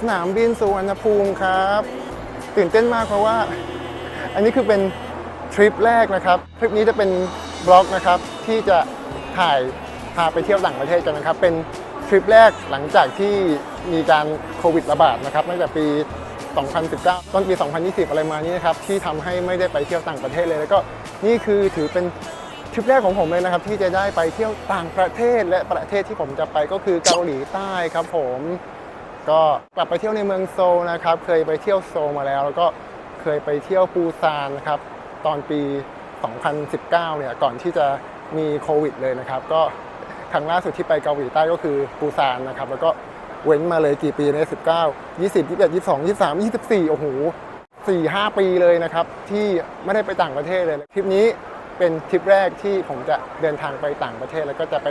สนามบินสุวรรณภูมิครับ ตื่นเต้นมากเพราะว่า อันนี้คือเป็นทริปแรกนะครับ ทริปนี้จะเป็นบล็อกนะครับ ที่จะถ่ายพาไปเที่ยวต่างประเทศกันนะครับ เป็นทริปแรกหลังจากที่มีการโควิดระบาดนะครับตั้งแต่ปี 2019 ต้นปี 2020 อะไรมานี้นะครับ ที่ทำให้ไม่ได้ไปเที่ยวต่างประเทศเลย แล้วก็นี่คือถือเป็นทริปแรกของผมเลยนะครับ ที่จะได้ไปเที่ยวต่างประเทศและประเทศที่ผมจะไปก็คือเกาหลีใต้ครับผม ก็กลับไปเที่ยวในเมืองโซลนะครับ เคยไปเที่ยวโซลมาแล้ว แล้วก็เคยไปเที่ยวปูซานนะครับ ตอนปี 2019 เนี่ย ก่อนที่จะมีโควิดเลยนะครับ ก็ครั้งล่าสุดที่ไปเกาหลีใต้ก็คือปูซานนะครับ แล้วก็เว้นมาเลยกี่ปีเนี่ย19 20 21 22 23 24 โอ้โห 4 5 ปีเลยนะครับ ที่ไม่ได้ไปต่างประเทศเลย ทริปนี้เป็นทริปแรกที่ผมจะเดินทางไปต่างประเทศ แล้วก็จะไป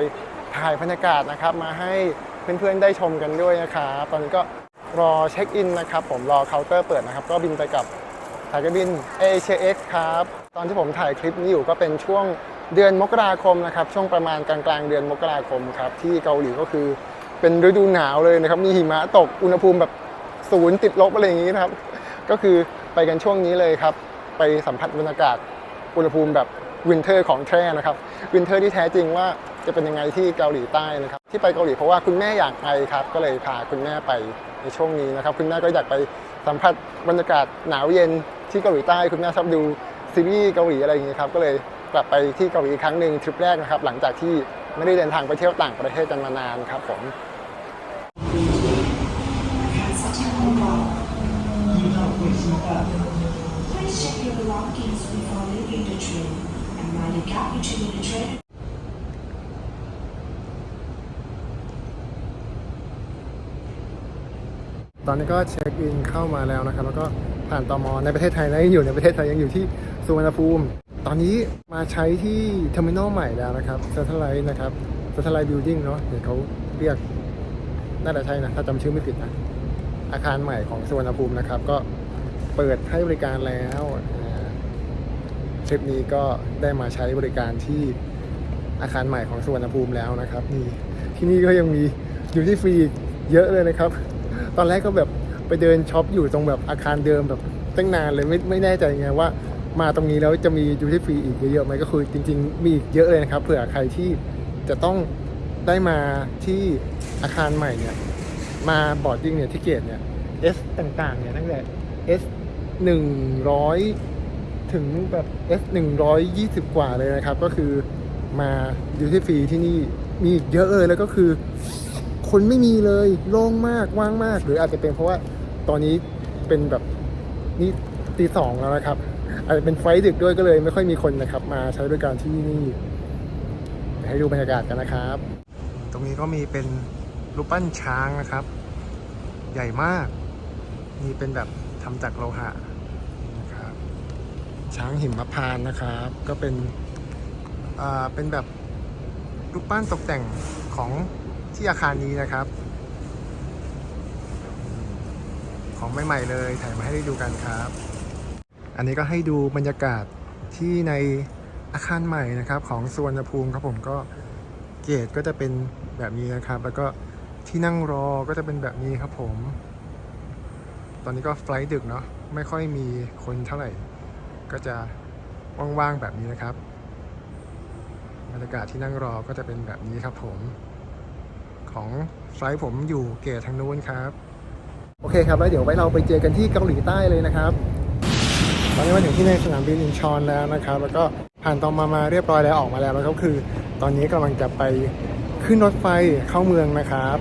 ถ่ายบรรยากาศนะครับ มาให้ เพื่อนๆได้ชมกันด้วยนะครับตอนนี้ก็รอเช็คอินนะครับผมรอเคาน์เตอร์เปิดนะครับ ก็บินไปกับสายการบิน AHX ครับ ตอนที่ผมถ่ายคลิปนี้อยู่ก็เป็นช่วงเดือนมกราคมนะครับ ช่วงประมาณกลางๆเดือนมกราคมครับ ที่เกาหลีก็คือเป็นฤดูหนาวเลยนะครับ มีหิมะตกอุณหภูมิแบบศูนย์ติดลบอะไรอย่างนี้นะครับ ก็คือไปกันช่วงนี้เลยครับ ไปสัมผัสบรรยากาศอุณหภูมิแบบวินเทอร์ของแท้นะครับ วินเทอร์ที่แท้จริงว่าจะเป็นยังไงที่เกาหลีใต้นะครับ ที่ไปเกาหลีเพราะว่าคุณแม่อยากไปครับ ก็เลยพาคุณแม่ไปในช่วงนี้นะครับ คุณแม่ก็อยากไปสัมผัสบรรยากาศหนาวเย็นที่เกาหลีใต้ คุณแม่ชอบดูซีรีส์เกาหลีอะไรอย่างเงี้ครับก็เลยกลับไปที่เกาหลีอีกครั้งหนึ่งทริปแรกนะครับ หลังจากที่ไม่ได้เดินทางไปเที่ยวต่างประเทศกันมานานครับผม ตอนนี้ก็เช็คอินเข้ามาแล้วนะครับ แล้วก็ผ่านตมในประเทศไทยนะยังอยู่ในประเทศไทยยังอยู่ที่สุวรรณภูมิ ตอนนี้มาใช้ที่เทอร์มินอลใหม่แล้วนะครับเซ t ทไลท์นะครับเซ t ทไลท์บิลดิ้งเนาะเดี๋ยวเขาเรียกน่าจะใช่นะถ้าจำชื่อไม่ผิดนะอาคารใหม่ของสุวรรณภูมินะครับ ก็เปิดให้บริการแล้วทริปนี้ก็ได้มาใช้บริการที่อาคารใหม่ของสุวรรณภูมิแล้วนะครับนี่ที่นี่ก็ยังมีอยู่ที่ฟรีเยอะเลยนะครับ ตอนแรกก็แบบไปเดินช็อปอยู่ตรงแบบอาคารเดิมแบบตั้งนานเลยไม่ไม่แน่ใจไงว่ามาตรงนี้แล้วจะมีดูที่ฟรีอีกเยอะๆไหมก็คือจริง ๆ มีอีกเยอะเลยนะครับเผื่อใครที่จะต้องได้มาที่อาคารใหม่เนี่ยมาบอร์ดดิ้งเนี่ยที่เกตเนี่ย S ต่างๆเนี่ยตั้งแต่ S 100 ถึงแบบ S 120 กว่าเลยนะครับ ก็คือมาดูที่ฟรีที่นี่มีอีกเยอะเลยแล้วก็คือ คนไม่มีเลยโล่งมากว่างมาก หรืออาจจะเป็นเพราะว่าตอนนี้เป็นแบบนี่ตีสองแล้วนะครับ อาจจะเป็นไฟดึกด้วยก็เลยไม่ค่อยมีคนนะครับ มาใช้บริการที่นี่ให้ดูบรรยากาศกันนะครับ ตรงนี้ก็มีเป็นรูปปั้นช้างนะครับ ใหญ่มากนี่เป็นแบบทำจากโลหะนะครับช้างหิมพานต์นะครับ ก็เป็นอ่าเป็นแบบรูปปั้นตกแต่งของ ที่อาคารนี้นะครับ ของใหม่ๆเลยถ่ายมาให้ได้ดูกันครับ อันนี้ก็ให้ดูบรรยากาศที่ในอาคารใหม่นะครับ ของสวนภูมิครับผมก็เกตก็จะเป็นแบบนี้นะครับ แล้วก็ที่นั่งรอก็จะเป็นแบบนี้ครับผม ตอนนี้ก็ไฟล์ดึกเนาะไม่ค่อยมีคนเท่าไหร่ ก็จะว่างๆแบบนี้นะครับบรรยากาศที่นั่งรอก็จะเป็นแบบนี้ครับผม ของไฟล์ผมอยู่เกตทางนู้นครับ โอเคครับ แล้วเดี๋ยวไว้เราไปเจอกันที่เกาหลีใต้เลยนะครับตอนนี้มาถึงที่ในสนามบินอินชอนแล้วนะครับ แล้วก็ผ่านตอมามาเรียบร้อยแล้วออกมาแล้วแล้วก็คือ ตอนนี้กำลังจะไปขึ้นรถไฟเข้าเมืองนะครับ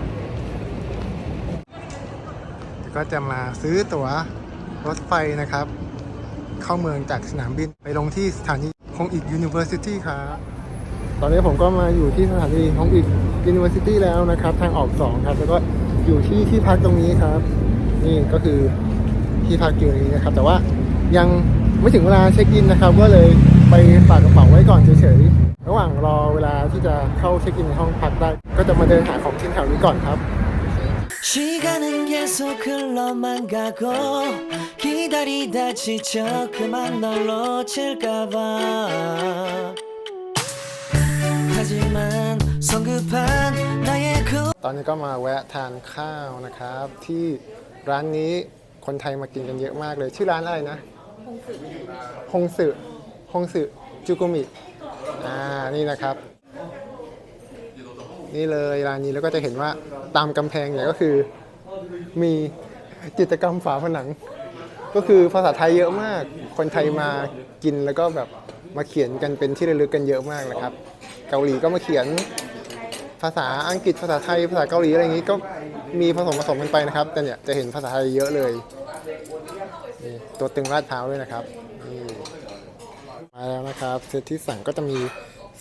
ก็จะมาซื้อตั๋วรถไฟนะครับ เข้าเมืองจากสนามบินไปลงที่สถานีฮงอีก University ครับ ตอนนี้ผมก็มาอยู่ที่สถานีฮงอีก University แล้วนะครับ ทางออก 2 ครับ แล้วก็อยู่ที่ที่พักตรงนี้ครับ นี่ก็คือที่พักอยู่นี้นะครับ แต่ว่ายังไม่ถึงเวลาเช็คอินนะครับ ก็เลยไปฝากกระเป๋าไว้ก่อนเฉยๆ ระหว่างรอเวลาที่จะเข้าเช็คอินในห้องพักได้ ก็จะมาเดินหาของชิ้นแถวนี้ก่อนครับ 시간은 계속 흘러만 가고 기다리다 지쳐 그만 널 놓칠까봐 ตอนนี้ก็มาแวะทานข้าวนะครับ ที่ร้านนี้คนไทยมากินกันเยอะมากเลย ชื่อร้านอะไรนะฮงสึฮงสึจูกุมิอ่านี่นะครับ นี่เลยร้านนี้แล้วก็จะเห็นว่าตามกำแพงเนี่ยก็คือ มีจิตรกรรมฝาผนัง ก็คือภาษาไทยเยอะมาก คนไทยมากินแล้วก็แบบมาเขียนกันเป็นที่ระลึกกันเยอะมากนะครับ เกาหลีก็มาเขียน ภาษาอังกฤษภาษาไทยภาษาเกาหลีอะไรอย่างนี้ก็มีผสมผสมกันไปนะครับ แต่เนี่ยจะเห็นภาษาไทยเยอะเลยนี่ตัวตึงลาดพร้าด้วยนะครับนี่มาแล้วนะครับเซตที่สั่งก็จะมี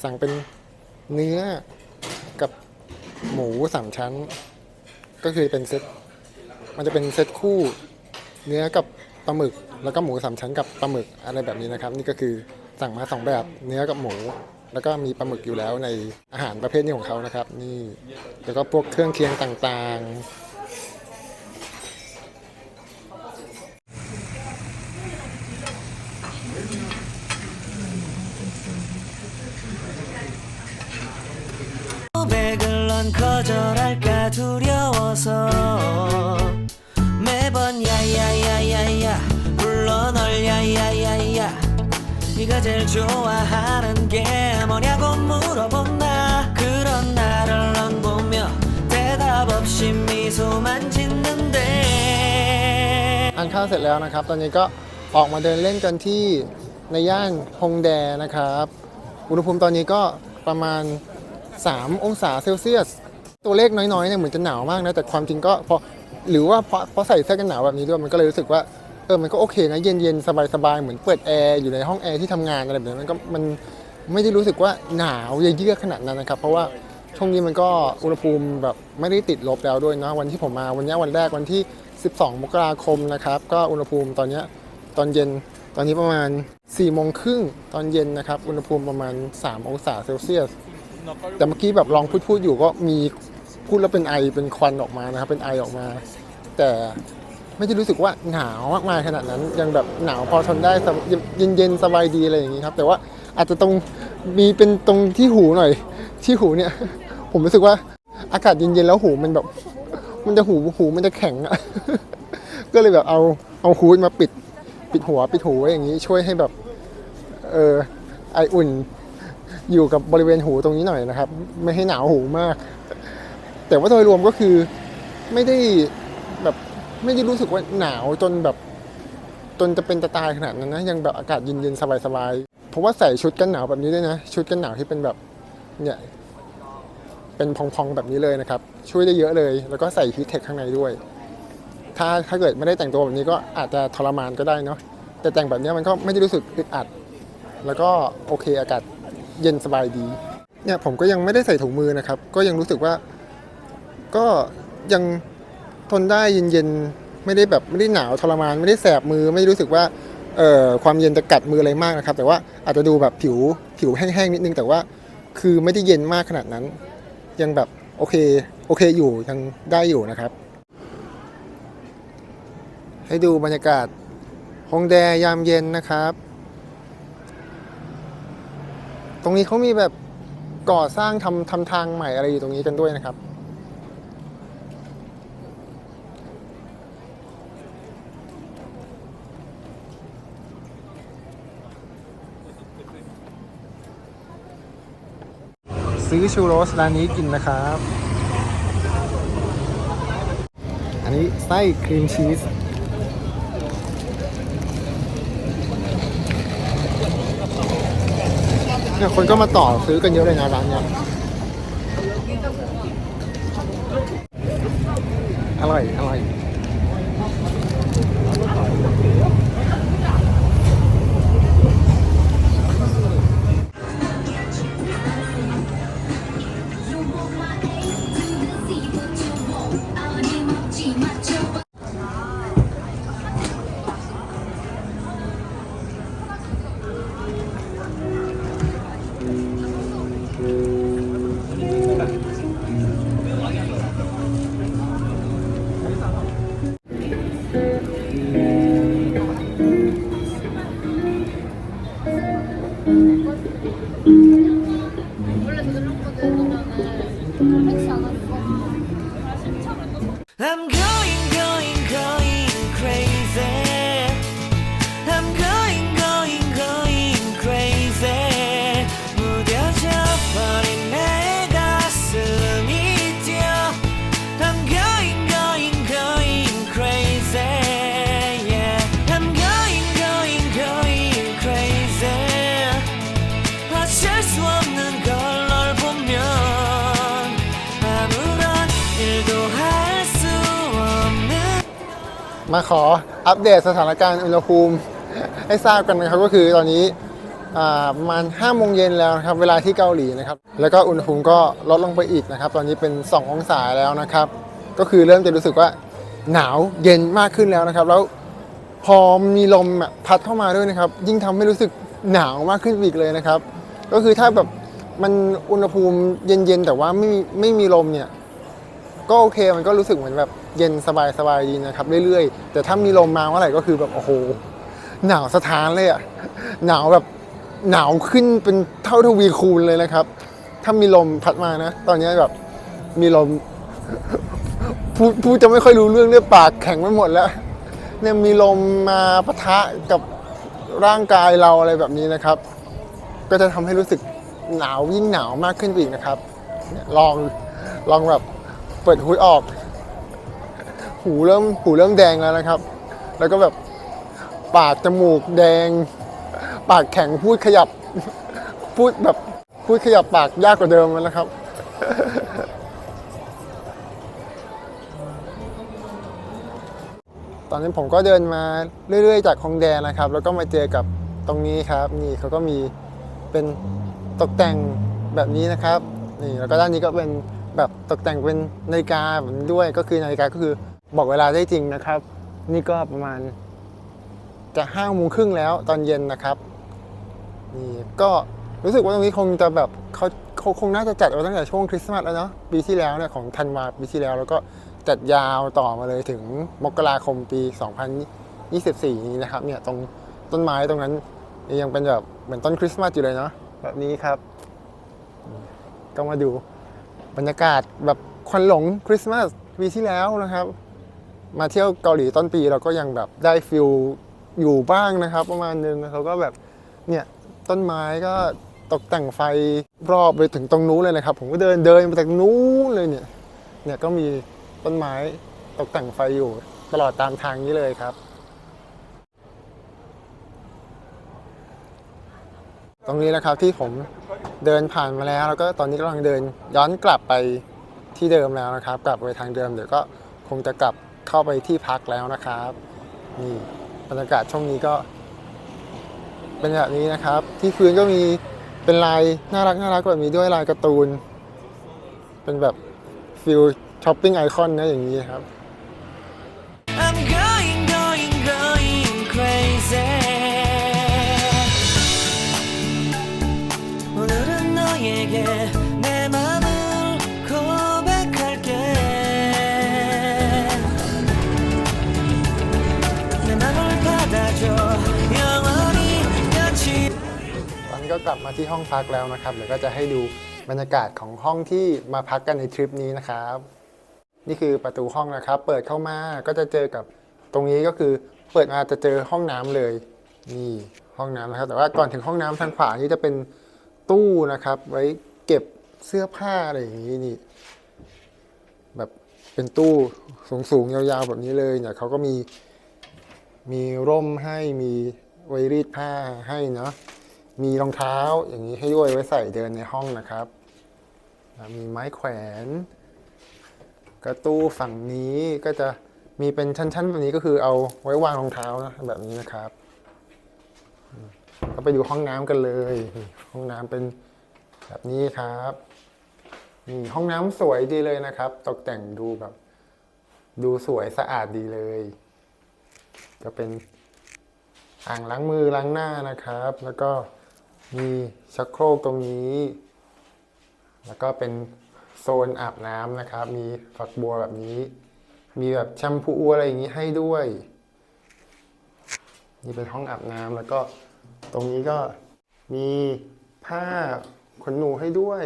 สั่งเป็นเนื้อกับหมูสามชั้น ก็คือเป็นเซตมันจะเป็นเซตคู่เนื้อกับปลาหมึก แล้วก็หมูสามชั้นกับปลาหมึกอะไรแบบนี้นะครับ นี่ก็คือสั่งมาสองแบบเนื้อกับหมู แล้วก็มีปลาหมึกอยู่แล้วในอาหารประเภทนี้ของเขานะครับ นี่แล้วก็พวกเครื่องเคียงต่างๆกอจะรักแกทุเรียวอซ 네가 제일 좋아하는 게 뭐냐고 물어본다 그런 나를 넌 보며 대답 없이 미소만 짓는데 ทานข้าวเสร็จแล้วนะครับ ตอนนี้ก็ออกมาเดินเล่นกันที่ในย่านฮงแดนะครับ อุณหภูมิตอนนี้ก็ประมาณ 3 องศาเซลเซียส ตัวเลขน้อยๆเนี่ยเหมือนจะหนาวมากนะ แต่ความจริงก็พอหรือว่าเพราะเพราะใส่เสื้อกันหนาวแบบนี้ด้วยมันก็เลยรู้สึกว่า เออมันก็โอเคนะเย็นๆสบายๆเหมือนเปิดแอร์อยู่ในห้องแอร์ที่ทำงานอะไรแบบนี้มันก็มันไม่ได้รู้สึกว่าหนาวเยือกขนาดนั้นนะครับ เพราะว่าช่วงนี้มันก็อุณหภูมิแบบไม่ได้ติดลบแล้วด้วยเนาะวันที่ผมมาวันนี้วันแรกวันที่ 12 มกราคมนะครับก็อุณหภูมิตอนเนี้ยตอนเย็นตอนนี้ประมาณ4โมงครึ่งตอนเย็นนะครับอุณหภูมิประมาณ 3 องศาเซลเซียส แต่เมื่อกี้แบบลองพูดพูดอยู่ก็มีพูดแล้วเป็นไอเป็นควันออกมานะครับเป็นไอออกมา แต่ ไม่ได้รู้สึกว่าหนาวมากมายขนาดนั้น ยังแบบหนาวพอทนได้เย็นๆสบายดีอะไรอย่างนี้ครับ แต่ว่าอาจจะตรงมีเป็นตรงที่หูหน่อย ที่หูเนี่ย ผมรู้สึกว่าอากาศเย็นๆแล้วหูมันแบบ มันจะหูหูมันจะแข็งอะก็เลยแบบเอาเอาฮูดมาปิด ปิดหัวปิดหูไว้อย่างนี้ ช่วยให้แบบเออไออุ่นอยู่กับบริเวณหูตรงนี้หน่อยนะครับ ไม่ให้หนาวหูมาก แต่ว่าโดยรวมก็คือไม่ได้ ไม่ได้รู้สึกว่าหนาวจนแบบจนจะเป็นจะตายขนาดนั้นนะ ยังแบบอากาศเย็นๆสบายๆเพราะว่าใส่ชุดกันหนาวแบบนี้ด้วยนะ ชุดกันหนาวที่เป็นแบบเนี่ยเป็นพองๆแบบนี้เลยนะครับ ช่วยได้เยอะเลย แล้วก็ใส่ฮีทเทคข้างในด้วย ถ้าถ้าเกิดไม่ได้แต่งตัวแบบนี้ก็อาจจะทรมานก็ได้เนาะแต่แต่งแบบนี้มันก็ไม่ได้รู้สึกอึดอัด แล้วก็โอเคอากาศเย็นสบายดีเนี่ยผมก็ยังไม่ได้ใส่ถุงมือนะครับ ก็ยังรู้สึกว่าก็ยัง ทนได้เย็นๆไม่ได้แบบไม่ได้หนาวทรมานไม่ได้แสบมือไม่ได้รู้สึกว่าเอ่อความเย็นจะกัดมืออะไรมากนะครับ แต่ว่าอาจจะดูแบบผิวผิวแห้งๆนิดนึง แต่ว่าคือไม่ได้เย็นมากขนาดนั้น ยังแบบโอเคโอเคอยู่ยังได้อยู่นะครับ ให้ดูบรรยากาศฮงแดยามเย็นนะครับ ตรงนี้เขามีแบบก่อสร้างทำทำทางใหม่อะไรอยู่ตรงนี้กันด้วยนะครับ ซื้อชูโรสร้านนี้กินนะครับ อันนี้ไส้ครีมชีสเนี่ยคนก็มาต่อซื้อกันเยอะเลยนะร้านเนี้ยอร่อย อร่อย มาขออัปเดตสถานการณ์อุณหภูมิให้ทราบกันนะครับก็คือตอนนี้ประมาณ5โมงเย็นแล้วครับเวลาที่เกาหลีนะครับ แล้วก็อุณหภูมิก็ลดลงไปอีกนะครับ ตอนนี้เป็น 2 องศาแล้วนะครับ ก็คือเริ่มจะรู้สึกว่าหนาวเย็นมากขึ้นแล้วนะครับ แล้วพอมีลมพัดเข้ามาด้วยนะครับ ยิ่งทำให้รู้สึกหนาวมากขึ้นอีกเลยนะครับ ก็คือถ้าแบบมันอุณหภูมิเย็นๆแต่ว่าไม่ไม่มีลมเนี่ย ก็โอเคมันก็รู้สึกเหมือนแบบเย็นสบายสบายดีนะครับเรื่อยๆ แต่ถ้ามีลมมาเมื่อไหร่ก็คือแบบโอ้โหหนาวสถานเลยอะหนาวแบบหนาวขึ้นเป็นเท่าทวีคูณเลยนะครับ ถ้ามีลมพัดมานะ ตอนนี้แบบมีลมพูดพูดจะไม่ค่อยรู้เรื่องเรื่องปากแข็งไปหมดแล้วเนี่ยมีลมมาปะทะกับร่างกายเราอะไรแบบนี้นะครับ ก็จะทำให้รู้สึกหนาวยิ่งหนาวมากขึ้นไปอีกนะครับ ลองลองแบบ เปิดหูออก หูเริ่มหูเริ่มแดงแล้วนะครับ แล้วก็แบบปากจมูกแดง ปากแข็งพูดขยับ พูดแบบพูดขยับปากยากกว่าเดิมแล้วนะครับตอนนี้ผมก็เดินมาเรื่อย ๆ จากคลองแดนนะครับ แล้วก็มาเจอกับตรงนี้ครับ นี่เขาก็มีเป็นตกแต่งแบบนี้นะครับ นี่แล้วก็ด้านนี้ก็เป็น แบบตกแต่งเป็นนาฬิกาแบบนี้ด้วยก็คือนาฬิกาก็คือบอกเวลาได้จริงนะครับ นี่ก็ประมาณจะห้าโมงครึ่งแล้วตอนเย็นนะครับนี่ก็รู้สึกว่าตรงนี้คงจะแบบเขาเขาคงน่าจะจัดเอาตั้งแต่ช่วงคริสต์มาสแล้วเนาะปีที่แล้วเนี่ยของธันวาปีที่แล้ว แล้วก็จัดยาวต่อมาเลยถึงมกราคมปี 2024 นี้นะครับเนี่ยตรงต้นไม้ตรงนั้นยังเป็นแบบเหมือนต้นคริสต์มาสอยู่เลยเนาะแบบนี้ครับ ก็มาดู บรรยากาศแบบควันหลงคริสต์มาสปีที่แล้วนะครับ มาเที่ยวเกาหลีต้นปีเราก็ยังแบบได้ฟิลอยู่บ้างนะครับ ประมาณนึงเขาก็แบบเนี่ยต้นไม้ก็ตกแต่งไฟรอบไปถึงตรงนู้นเลยนะครับ ผมก็เดินเดินไปจากนู้นเลยเนี่ยเนี่ยก็มีต้นไม้ตกแต่งไฟอยู่ตลอดตามทางนี้เลยครับ ตรงนี้นะครับที่ผม เดินผ่านมาแล้ว แล้วก็ตอนนี้กำลังเดินย้อนกลับไปที่เดิมแล้วนะครับ กลับไปทางเดิมเดี๋ยวก็คงจะกลับเข้าไปที่พักแล้วนะครับนี่บรรยากาศช่วงนี้ก็ เป็นแบบนี้นะครับ ที่พื้นก็มีเป็นลายน่ารักน่ารักแบบนี้ด้วยลายการ์ตูน เป็นแบบฟิลช้อปปิ้งไอคอนนะอย่างนี้ครับ 너에게 내 맘을 고백할게 내 맘을 받아줘 영원히 같이 ตอนนี้ก็กลับมาที่ห้องพักแล้วนะครับเดี๋ยวก็จะให้ดูบรรยากาศของห้องที่มาพักกันในทริปนี้นะครับ นี่คือประตูห้องนะครับ เปิดเข้ามาก็จะเจอกับตรงนี้ก็คือเปิดมาจะเจอห้องน้ำเลย นี่ห้องน้ำนะครับ แต่ว่าก่อนถึงห้องน้ำทางขวานี่จะเป็น ตู้นะครับ ไว้เก็บเสื้อผ้าอะไรอย่างนี้นี่ แบบเป็นตู้สูงๆยาวๆแบบนี้เลยเนี่ยเขาก็มีมีร่มให้มีไว้รีดผ้าให้เนาะมีรองเท้าอย่างนี้ให้ด้วยไว้ใส่เดินในห้องนะครับ มีไม้แขวน กระตู้ฝั่งนี้ก็จะมีเป็นชั้นๆแบบนี้ก็คือเอาไว้วางรองเท้านะแบบนี้นะครับ ก็ไปดูห้องน้ำกันเลยห้องน้ำเป็นแบบนี้ครับนี่ห้องน้ำสวยดีเลยนะครับ ตกแต่งดูแบบ ดูสวยสะอาดดีเลย ก็เป็นอ่างล้างมือล้างหน้านะครับ แล้วก็มีชักโครกตรงนี้ แล้วก็เป็นโซนอาบน้ำนะครับ มีฝักบัวแบบนี้ มีแบบแชมพูอะไรอย่างนี้ให้ด้วย นี่เป็นห้องอาบน้ำแล้วก็ ตรงนี้ก็มีผ้าขนหนูให้ด้วย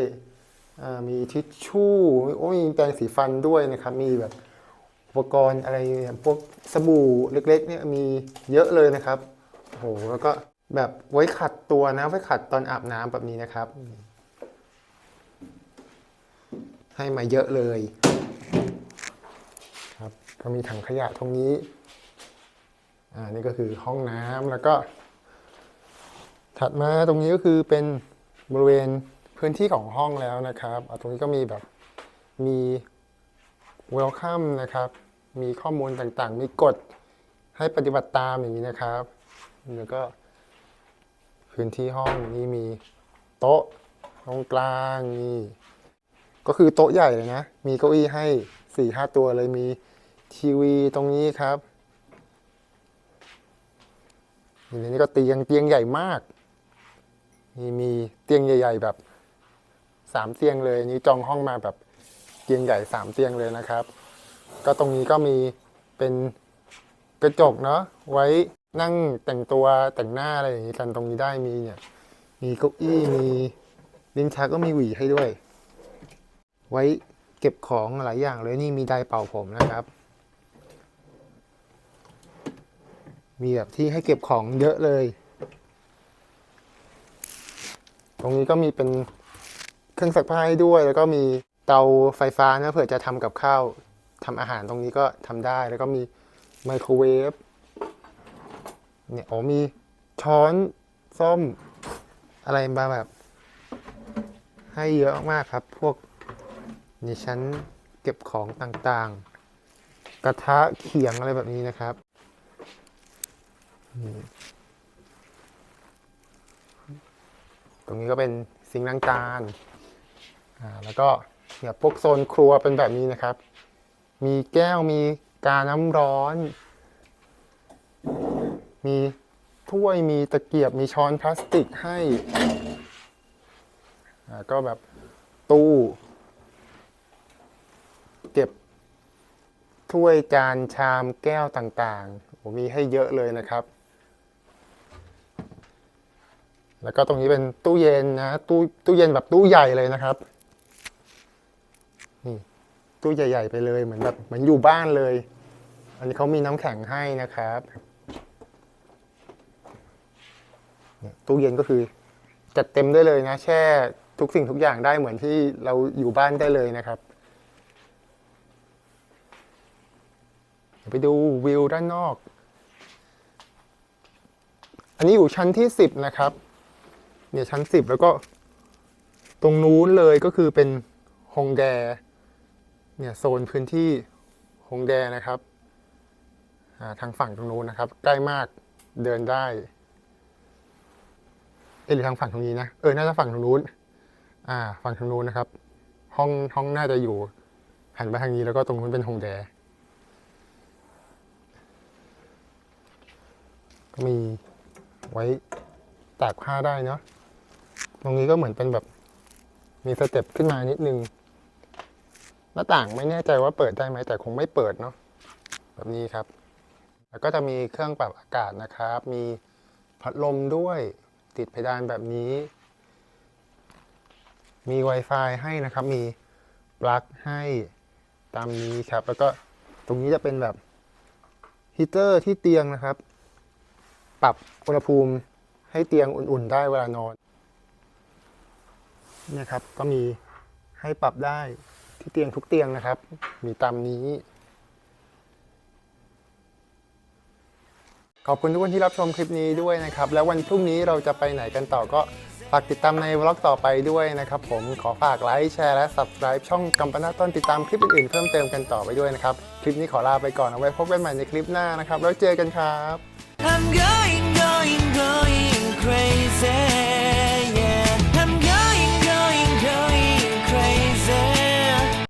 มีทิชชู่โอ้ยมีแปรงสีฟันด้วยนะครับ มีแบบอุปกรณ์อะไรพวกสบู่เล็กๆเนี่ยมีเยอะเลยนะครับโอ้โหแล้วก็แบบไว้ขัดตัวนะไว้ขัดตอนอาบน้ำแบบนี้นะครับ ให้มาเยอะเลยครับก็มีถังขยะตรงนี้อ่านี่ก็คือห้องน้ำแล้วก็ ถัดมาตรงนี้ก็คือเป็นบริเวณพื้นที่ของห้องแล้วนะครับ ตรงนี้ก็มีแบบมี welcome นะครับ มีข้อมูลต่างๆ มีกฎให้ปฏิบัติตามอย่างนี้นะครับ แล้วก็พื้นที่ห้องนี่มีโต๊ะตรงกลางนี่ก็คือโต๊ะใหญ่เลยนะ มีเก้าอี้ให้สี่ห้าตัวเลยมีทีวีตรงนี้ครับนี่ในนี้ก็เตียงเตียงใหญ่มาก นี่มีเตียงใหญ่ ๆ แบบสามเตียงเลยนี่จองห้องมาแบบเตียงใหญ่สามเตียงเลยนะครับ ก็ตรงนี้ก็มีเป็นกระจกเนาะไว้นั่งแต่งตัวแต่งหน้าอะไรอย่างนี้กันตรงนี้ได้มีเนี่ย มีเก้าอี้มีลิ้นชักก็มีหวีให้ด้วย ไว้เก็บของหลายอย่างเลยนี่มีไดเป่าผมนะครับ มีแบบที่ให้เก็บของเยอะเลย ตรงนี้ก็มีเป็นเครื่องซักผ้าให้ด้วย แล้วก็มีเตาไฟฟ้านะเผื่อจะทำกับข้าวทำอาหารตรงนี้ก็ทำได้ แล้วก็มีไมโครเวฟเนี่ยโอ้มีช้อนส้อมอะไรมาแบบ ให้เยอะมากครับ พวกนี่ชั้นเก็บของต่างๆ กระทะเขียงอะไรแบบนี้นะครับนี่ต รงนี้ก็เป็นซิงค์ล้างจานอ่าแล้วก็เนี่ยพวกโซนครัวเป็นแบบนี้นะครับ มีแก้วมีกาน้ำร้อน มีถ้วยมีตะเกียบมีช้อนพลาสติกให้อ่าก็แบบตู้เก็บถ้วยจานชามแก้วต่างๆโอ้มีให้เยอะเลยนะครับ แล้วก็ตรงนี้เป็นตู้เย็นนะตู้ตู้เย็นแบบตู้ใหญ่เลยนะครับนี่ตู้ใหญ่ ๆ ไปเลยเหมือนแบบเหมือนอยู่บ้านเลย อันนี้เขามีน้ำแข็งให้นะครับตู้เย็นก็คือจัดเต็มได้เลยนะ แช่ทุกสิ่งทุกอย่างได้เหมือนที่เราอยู่บ้านได้เลยนะครับไปดูวิวด้านนอก อันนี้อยู่ชั้นที่สิบนะครับ เนี่ยชั้นสิบแล้วก็ ตรงนู้นเลยก็คือเป็นฮงแดเนี่ยโซนพื้นที่ฮงแดนะครับาทางฝั่งตรงนู้นนะครับ ใกล้มากเดินได้เอหรือทางฝั่งตรงนี้นะเออน่าจะฝั่งตรงนู้น อ่า ฝั่งทางนู้นนะครับ ห้องห้องน่าจะอยู่หันไปทางนี้แล้วก็ตรงนู้นเป็นฮงแดก็มีไว้ตากผ้าได้เนาะ ตรงนี้ก็เหมือนเป็นแบบ มีสเต็ปขึ้นมานิดนึง หน้าต่างไม่แน่ใจว่าเปิดได้ไหมแต่คงไม่เปิดเนาะแบบนี้ครับ แล้วก็จะมีเครื่องปรับอากาศนะครับ มีพัดลมด้วยติดเพดานแบบนี้ มี Wi-Fi ให้นะครับ มีปลั๊กให้ตามนี้ครับ แล้วก็ตรงนี้จะเป็นแบบฮีเตอร์ที่เตียงนะครับ ปรับอุณหภูมิให้เตียงอุ่นๆ ได้เวลานอน เนี่ยครับก็มีให้ปรับได้ที่เตียงทุกเตียงนะครับ มีตามนี้ ขอบคุณทุกคนที่รับชมคลิปนี้ด้วยนะครับ แล้ววันพรุ่งนี้เราจะไปไหนกันต่อก็ฝากติดตามในวล็อกต่อไปด้วยนะครับผมขอฝากไลค์แชร์และ subscribe ช่องกัมปนาต้นติดตามคลิปอื่นๆเพิ่มเติมกันต่อไปด้วยนะครับ คลิปนี้ขอลาไปก่อนเอาไว้พบกันใหม่ในคลิปหน้านะครับ แล้วเจอกันครับ I'm going going going crazy